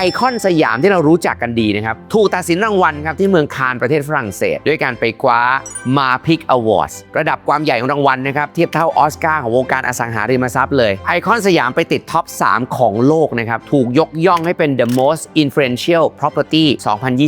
ไอคอนสยามที่เรารู้จักกันดีนะครับ ถูกตัดสินรางวัลครับที่เมืองคานประเทศฝรั่งเศส ด้วยการไปคว้ามาพิกอวอร์ดระดับความใหญ่ของรางวัลนะครับเทียบเท่าออสการ์ของวงการอสังหาริมทรัพย์เลย ไอคอนสยามไปติดท็อป 3 ของโลกนะครับถูกยกย่องให้เป็น the most influential property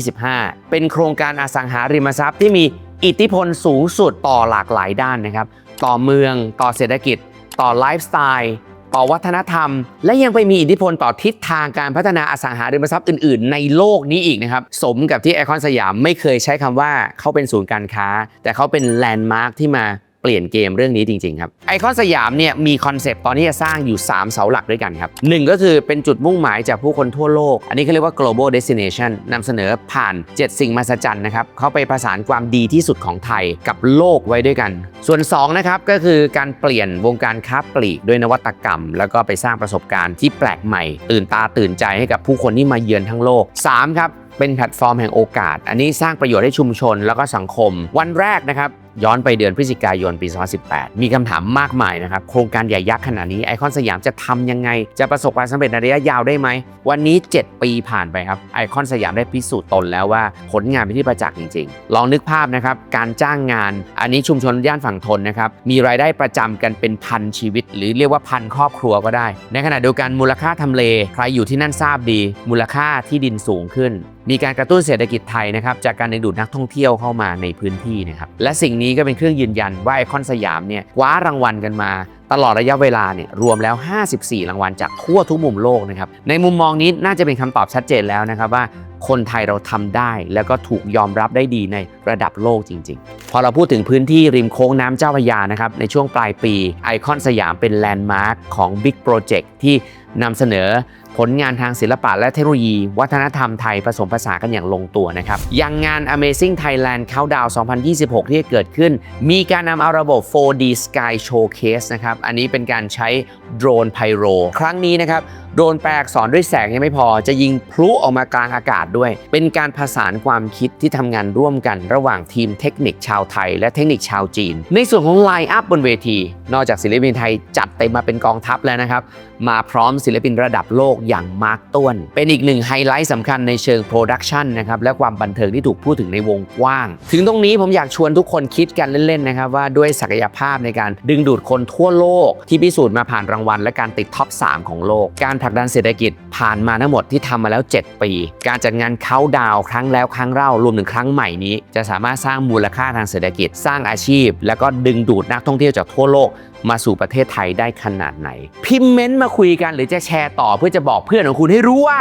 2025 เป็นโครงการอสังหาริมทรัพย์ที่มีอิทธิพลสูงสุดต่อหลากหลายด้านนะครับต่อเมืองต่อเศรษฐกิจ ต่อไลฟ์สไตล์ ต่อวัฒนธรรม และยังไปมีอิทธิพลต่อทิศทางการพัฒนาอสังหาริมทรัพย์อื่น ๆ ในโลกนี้อีกนะครับ สมกับที่ไอคอนสยามไม่เคยใช้คำว่าเขาเป็นศูนย์การค้า แต่เขาเป็นแลนด์มาร์คที่มา เปลี่ยนเกมเรื่องนี้จริง ๆ ครับไอคอนสยามเนี่ยมีคอนเซปต์ตอนนี้จะสร้างอยู่ 3 เสาหลักด้วยกันครับหนึ่งก็คือเป็นจุดมุ่งหมายจากผู้คนทั่วโลก อันนี้เขาเรียกว่า global destination นำเสนอผ่าน 7 สิ่งมหัศจรรย์นะครับเขาไปประสานความดีที่สุดของไทยกับโลกไว้ด้วยกัน ส่วน2นะครับก็คือการเปลี่ยนวงการค้าปลีกด้วยนวัตกรรม แล้วก็ไปสร้างประสบการณ์ที่แปลกใหม่ ตื่นตาตื่นใจให้กับผู้คนที่มาเยือนทั้งโลก3ครับเป็นแพลตฟอร์มแห่งโอกาส อันนี้สร้างประโยชน์ให้ชุมชนแล้วก็สังคม วันแรกนะครับย้อนไปเดือนพฤศจิกายนปี 2018 มีคำถามมากมายนะครับ โครงการใหญ่ยักษ์ขนาดนี้ไอคอนสยามจะทำยังไง จะประสบความสำเร็จในระยะยาวได้ไหม วันนี้ 7 ปีผ่านไปครับ ไอคอนสยามได้พิสูจน์ตนแล้วว่าผลงานเป็นที่ประจักษ์จริง ๆ ลองนึกภาพนะครับ การจ้างงาน อันนี้ชุมชนย่านฝั่งทนนะครับ มีรายได้ประจำกันเป็นพันชีวิต หรือเรียกว่าพันครอบครัวก็ได้ ในขณะเดียวกันมูลค่าทำเล ใครอยู่ที่นั่นทราบดี มูลค่าที่ดินสูงขึ้น มีการกระตุ้นเศรษฐกิจไทยนะครับจากการดึงดูดนักท่องเที่ยวเข้ามาในพื้นที่นะครับและสิ่งนี้ก็เป็นเครื่องยืนยันว่าไอคอนสยามเนี่ยคว้ารางวัลกันมา ตลอดระยะเวลาเนี่ยรวมแล้ว 54 รางวัลจากทั่วทุกมุมโลกนะครับในมุมมองนี้น่าจะเป็นคำตอบชัดเจนแล้วนะครับว่าคนไทยเราทำได้แล้วก็ถูกยอมรับได้ดีในระดับโลกจริง ๆ พอเราพูดถึงพื้นที่ริมโค้งน้ำเจ้าพระยานะครับในช่วงปลายปีไอคอนสยามเป็นแลนด์มาร์คของ Big Project ที่นำเสนอ ผลงานทางศิลปะและเทคโนโลยี วัฒนธรรมไทยผสมผสานกันอย่างลงตัวนะครับอย่างงาน Amazing Thailand Countdown 2026 ที่จะเกิดขึ้น มีการนำเอาระบบ 4D Sky Showcase นะครับ อันนี้เป็นการใช้โดรนไพโร ครั้งนี้นะครับโดนแปลอักษรด้วยแสงยังไม่พอ จะยิงพลุออกมากลางอากาศด้วย เป็นการผสานความคิดที่ทำงานร่วมกันระหว่างทีมเทคนิคชาวไทยและเทคนิคชาวจีน ในส่วนของไลน์อัพบนเวที นอกจากศิลปินไทยจัดเต็มมาเป็นกองทัพแล้วนะครับ มาพร้อมศิลปินระดับโลกอย่างมาร์คต้วน เป็นอีกหนึ่งไฮไลท์สำคัญในเชิงโปรดักชันนะครับและความบันเทิงที่ถูกพูดถึงในวงกว้าง ถึงตรงนี้ผมอยากชวนทุกคนคิดกันเล่นๆนะครับว่าด้วยศักยภาพในการดึงดูดคนทั่วโลก ที่พิสูจน์มาผ่านรางวัล และการติดท็อป 3 ของโลกการผลักดันเศรษฐกิจผ่านมาทั้งหมดที่ทำมาแล้ว 7 ปี การจัดงานเขาดาวครั้งแล้วครั้งเล่ารวมถึงครั้งใหม่นี้ จะสามารถสร้างมูลค่าทางเศรษฐกิจ สร้างอาชีพ แล้วก็ดึงดูดนักท่องเที่ยวจากทั่วโลกมาสู่ประเทศไทยได้ขนาดไหน พิมพ์เม้นต์มาคุยกันหรือจะแชร์ต่อเพื่อจะบอกเพื่อนของคุณให้รู้ว่า